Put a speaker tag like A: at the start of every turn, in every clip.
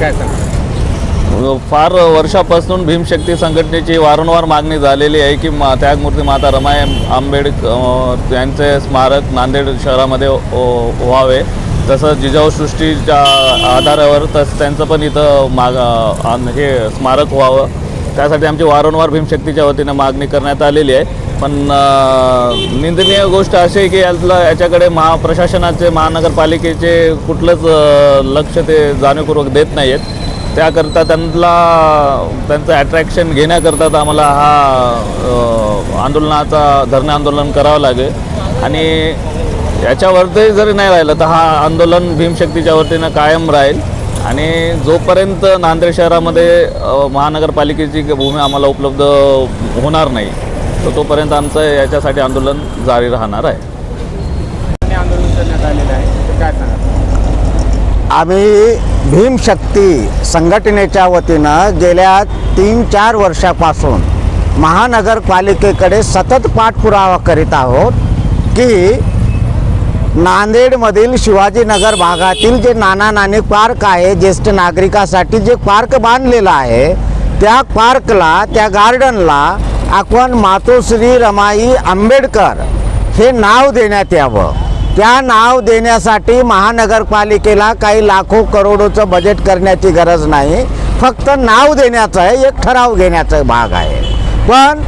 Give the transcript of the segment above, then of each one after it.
A: काय सांग
B: फार वर्षापासून भीमशक्ती संघटनेची वारंवार मागणी झालेली आहे की मा त्यागमूर्ती माता रमाई आंबेडकर यांचे स्मारक नांदेड शहरामध्ये व्हावे. तसंच जिजाऊसृष्टीच्या आधारावर तस त्यांचं पण इथं माग हे स्मारक व्हावं. त्यासाठी आमची वारंवार भीमशक्तीच्या वतीनं मागणी करण्यात आलेली आहे. पण निंदनीय गोष्ट अशी आहे की यातलं याच्याकडे महा प्रशासनाचे महानगरपालिकेचे कुठलंच लक्ष ते जाणीवपूर्वक देत नाही आहेत त्याकरता त्यांना त्यांचं ॲट्रॅक्शन घेण्याकरता तर आम्हाला हा आंदोलनाचा धरणे आंदोलन करावं लागेल. आणि याच्यावरती जरी नाही राहिलं तर हा आंदोलन भीमशक्तीच्या वतीनं कायम राहील. आणि जोपर्यंत नांदेड शहरामध्ये महानगरपालिकेची भूमी आम्हाला उपलब्ध होणार नाही तर तोपर्यंत आमचं याच्यासाठी आंदोलन जारी राहणार आहे.
C: आम्ही भीमशक्ती संघटनेच्या वतीनं गेल्या तीन चार वर्षापासून महानगरपालिकेकडे सतत पाठपुरावा करीत आहोत की नांदेडमधील शिवाजीनगर भागातील जे नाना नानी पार्क आहे ज्येष्ठ नागरिकासाठी जे पार्क बांधलेलं आहे त्या पार्कला त्या गार्डनला आपण मातोश्री रमाई आंबेडकर हे नाव देण्यात यावं. त्या नाव देण्यासाठी महानगरपालिकेला काही लाखो करोडोचं बजेट करण्याची गरज नाही. फक्त नाव देण्याचं आहे एक ठराव घेण्याचा भाग आहे. पण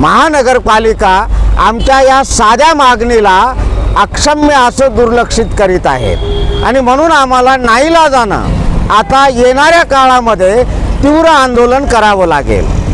C: महानगरपालिका आमच्या या साध्या मागणीला अक्षम्य असं दुर्लक्षित करीत आहेत. आणि म्हणून आम्हाला नाईला जाणं. आता येणाऱ्या काळामध्ये तीव्र आंदोलन करावं लागेल.